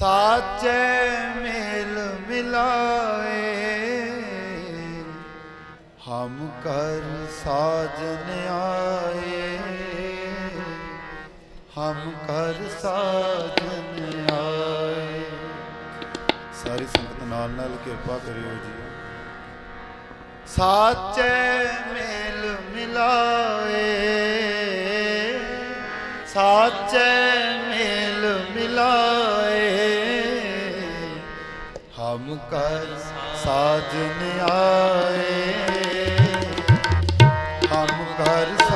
ਸਾਚੇ ਮਿਲ ਮਿਲਾਏ। ਹਮ ਕਰ ਸਾਜਨ ਆਏ। ਹਮ ਕਰ ਸਾਜਨ ਆਏ। ਸਾਰੀ ਸੰਗਤ ਨਾਲ ਨਾਲ ਕਿਰਪਾ ਕਰਿਓ ਜੀ। ਸਾਚੇ ਮਿਲ ਮਿਲਾਏ। ਸਾਚੇ ਮਿਲ ਮਿਲਾਏ। ਹਮ ਕਰ ਸਾਜਨ ਆਏ। ਹਮ ਕਰ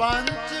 班制。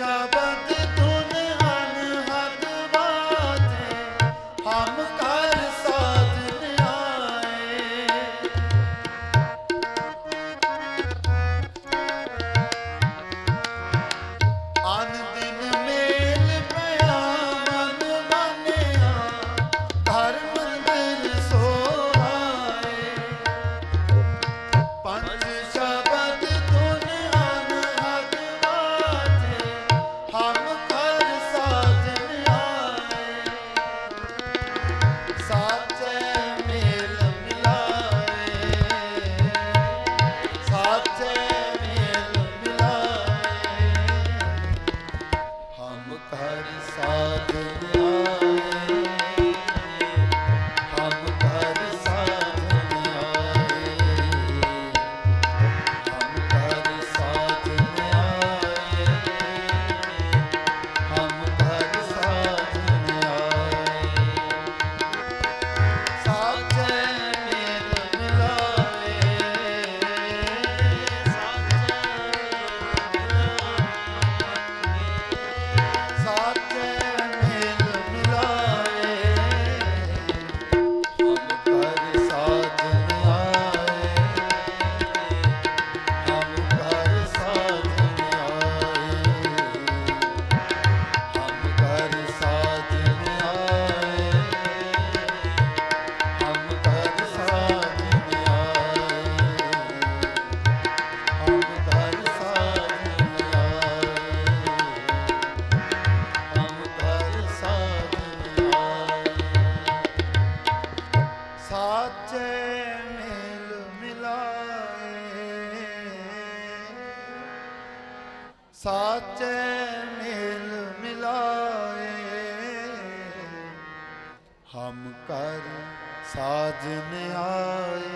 ਸ਼ਬਦ ਸਾਚੇ ਮਿਲ ਮਿਲਾਏ। ਹਮ ਕਰ ਸਾਜਨ ਆਏ।